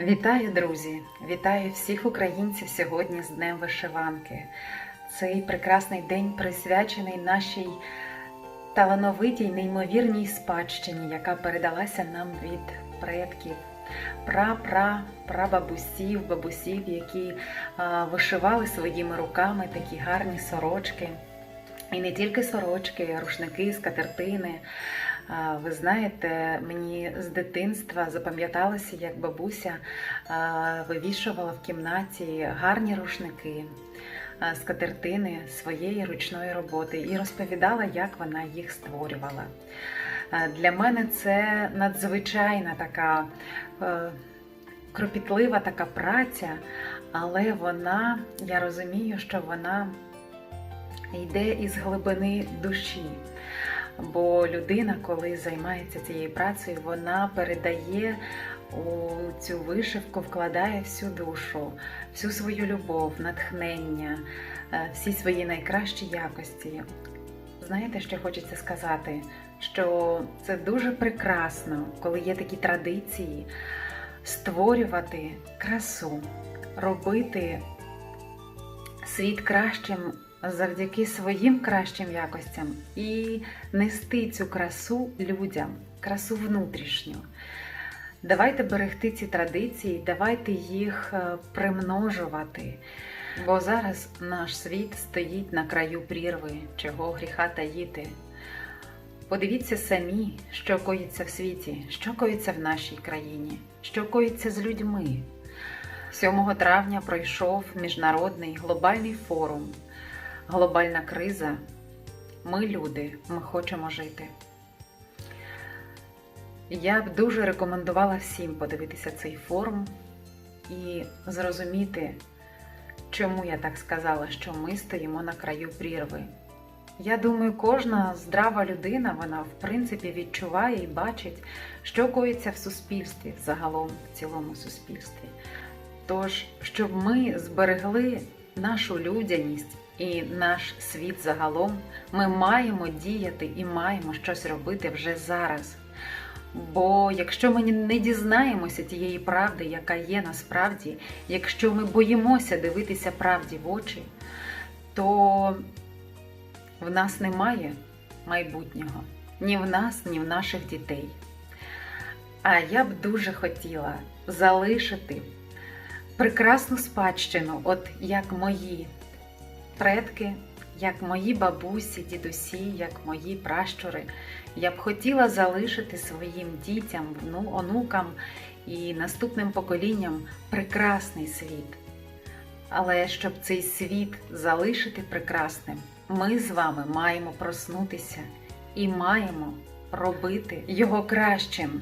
Вітаю, друзі! Вітаю всіх українців сьогодні з Днем Вишиванки. Цей прекрасний день присвячений нашій талановитій, неймовірній спадщині, яка передалася нам від предків, пра-пра, прабабусів, бабусів, які вишивали своїми руками такі гарні сорочки. І не тільки сорочки, рушники, скатертини. Ви знаєте, мені з дитинства запам'яталося, як бабуся вивішувала в кімнаті гарні рушники, а, скатертини своєї ручної роботи і розповідала, як вона їх створювала. Для мене це надзвичайна така кропітлива така праця, але вона, я розумію, що вона йде із глибини душі. Бо людина, коли займається цією працею, вона передає у цю вишивку, вкладає всю душу, всю свою любов, натхнення, е, всі свої найкращі якості. Знаєте, що хочеться сказати? Що це дуже прекрасно, коли є такі традиції створювати красу, робити світ кращим завдяки своїм кращим якостям і нести цю красу людям, красу внутрішню. Давайте берегти ці традиції, давайте їх е, примножувати. Бо зараз наш світ стоїть на краю прірви, чого гріха таїти. Подивіться самі, що коїться в світі, що коїться в нашій країні, що коїться з людьми. 7 травня пройшов міжнародний глобальний форум Глобальна криза. Ми люди, ми хочемо жити. Я б дуже рекомендувала всім подивитися цей форум і зрозуміти, чому я так сказала, що ми стоїмо на краю прірви. Я думаю, кожна здрава людина, вона в принципі відчуває і бачить, що коїться в суспільстві, загалом в цілому суспільстві. Тож, щоб ми зберегли нашу людяність і наш світ загалом, ми маємо діяти і маємо щось робити вже зараз. Бо якщо ми не дізнаємося тієї правди, яка є насправді, якщо ми боїмося дивитися правді в очі, то в нас немає майбутнього ні в нас, ні в наших дітей. А я б дуже хотіла залишити прекрасну спадщину, от як мої предки, як мої бабусі, дідусі, як мої пращури. Я б хотіла залишити своїм дітям, онукам і наступним поколінням прекрасний світ. Але щоб цей світ залишити прекрасним, ми з вами маємо проснутися і маємо робити його кращим.